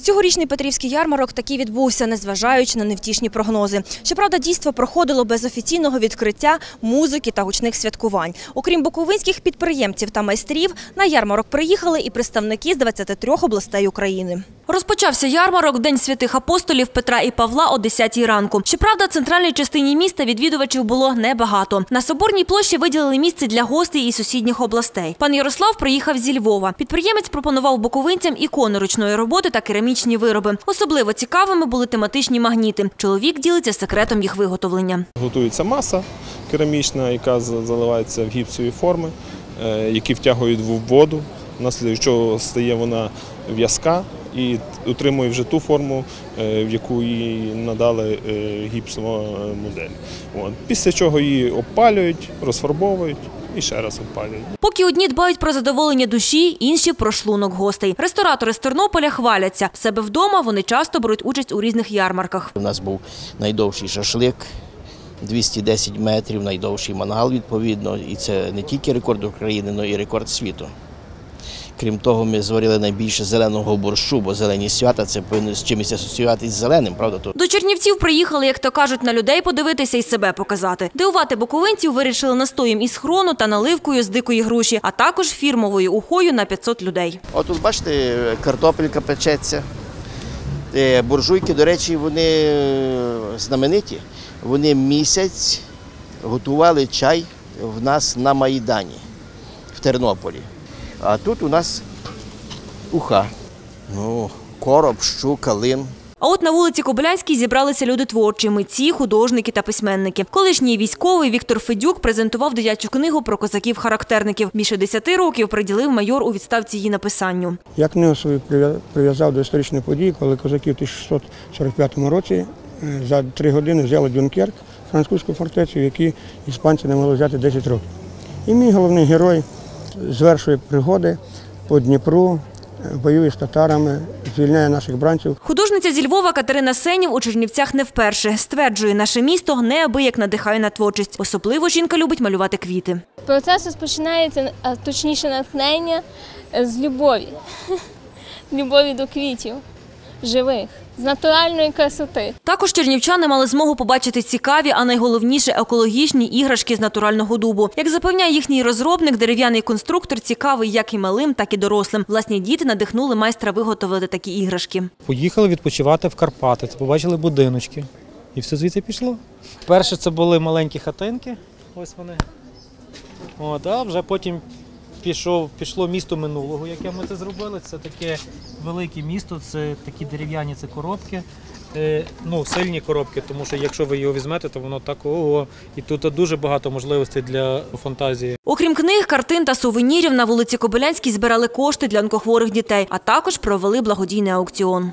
Цьогорічний Петрівський ярмарок таки відбувся, незважаючи на невтішні прогнози. Щоправда, дійство проходило без офіційного відкриття, музики та гучних святкувань. Окрім буковинських підприємців та майстрів, на ярмарок приїхали і представники з 23 областей України. Розпочався ярмарок День святих апостолів Петра і Павла о 10-й ранку. Щоправда, в центральній частині міста відвідувачів було небагато. На Соборній площі виділили місце для гостей із сусідніх областей. Пан Ярослав приїхав зі Львова. Підприємець пропонував буковинцям ікони ручної роботи та керамічні вироби. Особливо цікавими були тематичні магніти. Чоловік ділиться секретом їх виготовлення. Готується маса керамічна, яка заливається в гіпсові форми, е, які втягують в воду, внаслідок чого стає вона в'язка і отримує вже ту форму, е, в яку їй надали е, гіпсова модель. Після чого її обпалюють, розфарбовують і ще раз опалюють. Поки одні дбають про задоволення душі, інші про шлунок гостей. Ресторатори з Тернополя хваляться. В себе вдома вони часто беруть участь у різних ярмарках. У нас був найдовший шашлик, 210 метрів, найдовший мангал відповідно. І це не тільки рекорд України, але і рекорд світу. Крім того, ми зварили найбільше зеленого борщу, бо зелені свята це повинно з чимось асоціюватись з зеленим, правда? То До Чернівців приїхали, як то кажуть, на людей подивитися і себе показати. Дивувати буковинців вирішили настоєм із хрону та наливкою з дикої груші, а також фірмовою ухою на 500 людей. Отут, бачите, картопелька печеться. Е, Буржуйки, до речі, вони е, знамениті. Вони місяць готували чай в нас на Майдані в Тернополі. А тут у нас уха. Ну, короб, щука, лин. А от на вулиці Кобилянській зібралися люди творчі, митці, художники та письменники. Колишній військовий Віктор Федюк презентував дитячу книгу про козаків-характерників. Більше 10 років приділив майор у відставці її написанню. Я книгу свою прив'я- прив'язав до історичної події, коли козаки в 1645 році е, за три години взяли Дюнкерк, французьку фортецю, які іспанці не могли взяти 10 років. І мій головний герой звершує пригоди по Дніпру, е, воює з татарами, звільняє наших бранців. Художниця зі Львова Катерина Сенів у Чернівцях не вперше. Стверджує, наше місто неабияк надихає на творчість. Особливо жінка любить малювати квіти. Процес розпочинається, а точніше натхнення е, з любові. Любові до квітів, живих, з натуральної красоти. Також чернівчани мали змогу побачити цікаві, а найголовніше екологічні іграшки з натурального дубу. Як запевняє їхній розробник, дерев'яний конструктор цікавий як і малим, так і дорослим. Власні діти надихнули майстра виготовити такі іграшки. Поїхали відпочивати в Карпати, побачили будиночки. І все звідси пішло. Перше це були маленькі хатинки, ось вони. От, а вже потім пішов, пішло місто минулого, яке ми це зробили. Це таке велике місто, це такі дерев'яні це коробки. Е, ну, сильні коробки, тому що якщо ви його візьмете, то воно так ого. І тут дуже багато можливостей для фантазії. Окрім книг, картин та сувенірів, на вулиці Кобилянській збирали кошти для онкохворих дітей, а також провели благодійний аукціон.